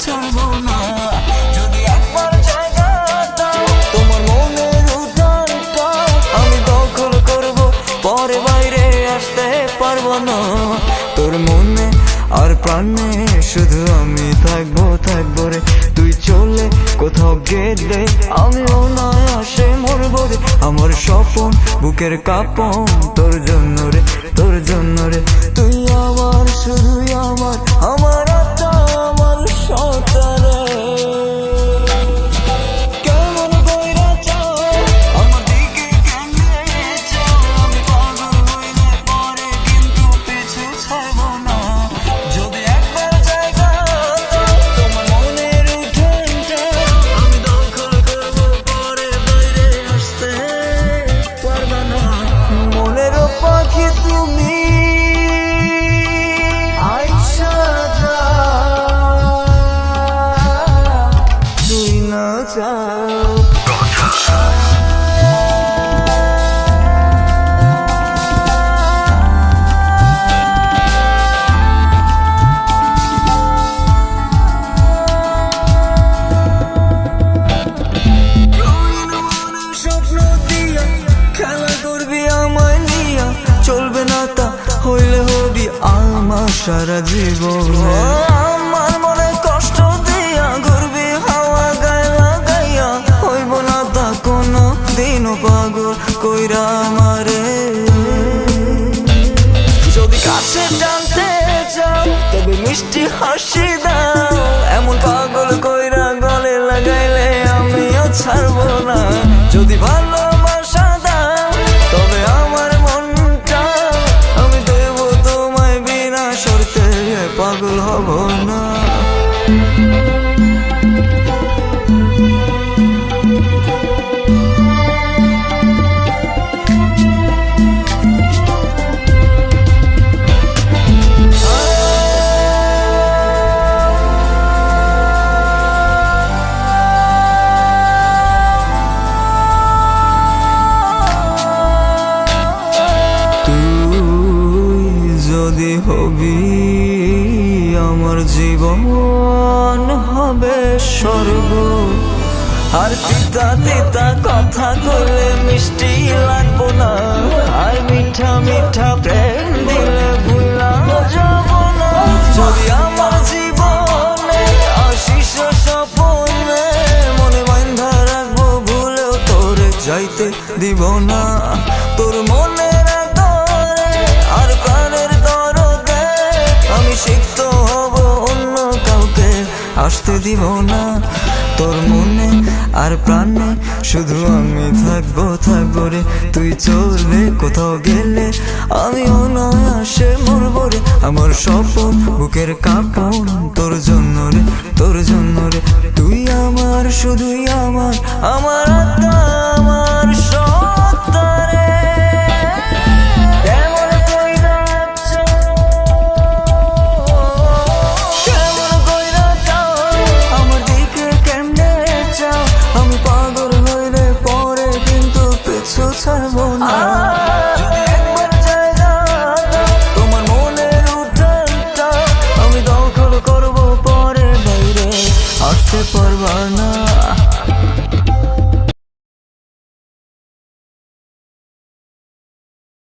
ছাড়বো না। তোর মনে আর প্রাণে শুধু আমি থাকব থাকব রে। তুই চলে কোথাও গেলে আমি অনায়াসে মরবো রে। আমার স্বপন, বুকের কাপন তোর জন্য রে, তোর জন্য রে। তুই সারা জীবন। আমার মনে কষ্ট দিয়া ঘুরবি, হাওয়া গায়ে লাগাইয়া। হইব না তা কোনো দিনও পাগল কইরা আমারে। যদি কাছে জানতে চাও, তবে মিষ্টি হাসি দাও। এমন পাগল কইরা গলে লাগাইলে আমিও ছাড়বো না। যদি ভালোবাসা পাগল হব না জীবন হবে স্বর্গ। আর তিতা তিতা কথা কইলে মিষ্টি লাগবো না। আর মিঠা মিঠা প্রেম দিলে ভুলাম যাব না। যদি আমার জীবনে আশিস স্বপনে মনে বান্ধা রাখব, ভুলেও তোরে যাইতে দিব না। তোর আসতে দিব না। তোর মনে আর প্রাণে শুধু আমি থাকব থাকব রে। তুই চলবে, কোথাও গেলে আমি অনায়াসে মরবো রে। আমার স্বপন বুকের কাপন তোর জন্য রে, তোর জন্য রে। তুই আমার, শুধুই আমার আমার আত্মা আমার। আমি দখল